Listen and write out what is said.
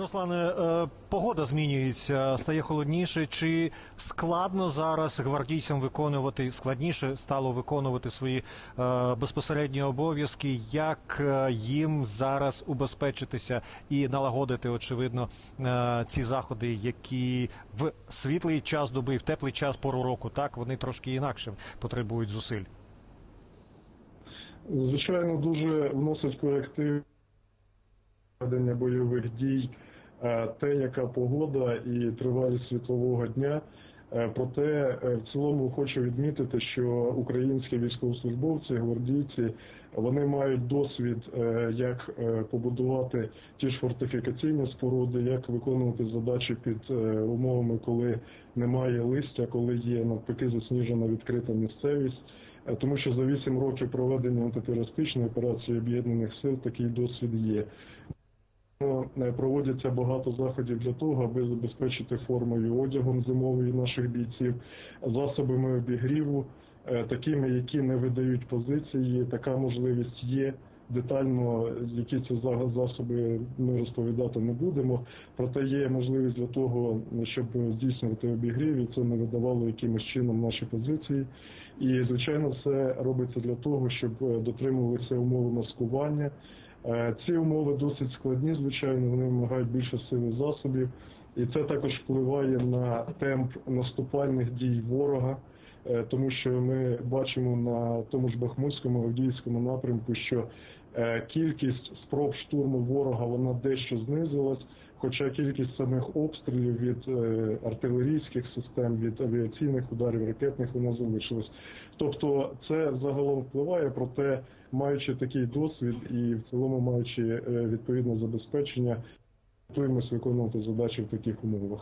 Руслане, е, погода змінюється, стає холодніше. Чи складно зараз гвардійцям виконувати складніше стало виконувати свої е, безпосередні обов'язки? Як е, їм зараз убезпечитися і налагодити, очевидно, ці заходи, які в світлий час доби, в теплий час пору року, так вони трошки інакше потребують зусиль. Звичайно, дуже вносить коректив ведення бойових дій, е, те, яка погода і тривалість світлового дня. Е, Проте е, в цілому хочу відмітити, що українські військовослужбовці, гвардійці, вони мають досвід, як побудувати ті ж фортифікаційні споруди, як виконувати задачі під умовами, коли немає листя, коли є навпаки засніжена відкрита місцевість. Тому що за 8 років проведення антитерористичної операції об'єднаних сил такий досвід є. Е, Проводяться багато заходів для того, аби забезпечити формою одягом зимової наших бійців, засобами обігріву, е, такими, які не видають позиції. Така можливість є. Детально, які це засоби ми розповідати не будемо. Проте є можливість для того, щоб здійснювати обігрів, і це не видавало якимось чином наші позиції. І звичайно, все робиться для того, щоб е, дотримувалися умови маскування. Е, Ці умови досить складні, звичайно, вони вимагають більше сили засобів, і це також впливає на темп наступальних дій ворога, тому що ми бачимо на тому ж Бахмутському Авдіївському напрямку, що е, кількість спроб штурму ворога вона дещо знизилась, хоча кількість самих обстрілів від е, артилерійських систем, від авіаційних ударів, ракетних вона залишилась. Тобто це загалом впливає, проте маючи такий досвід і в цілому маючи е, відповідне забезпечення, готуємося виконувати задачі в таких умовах.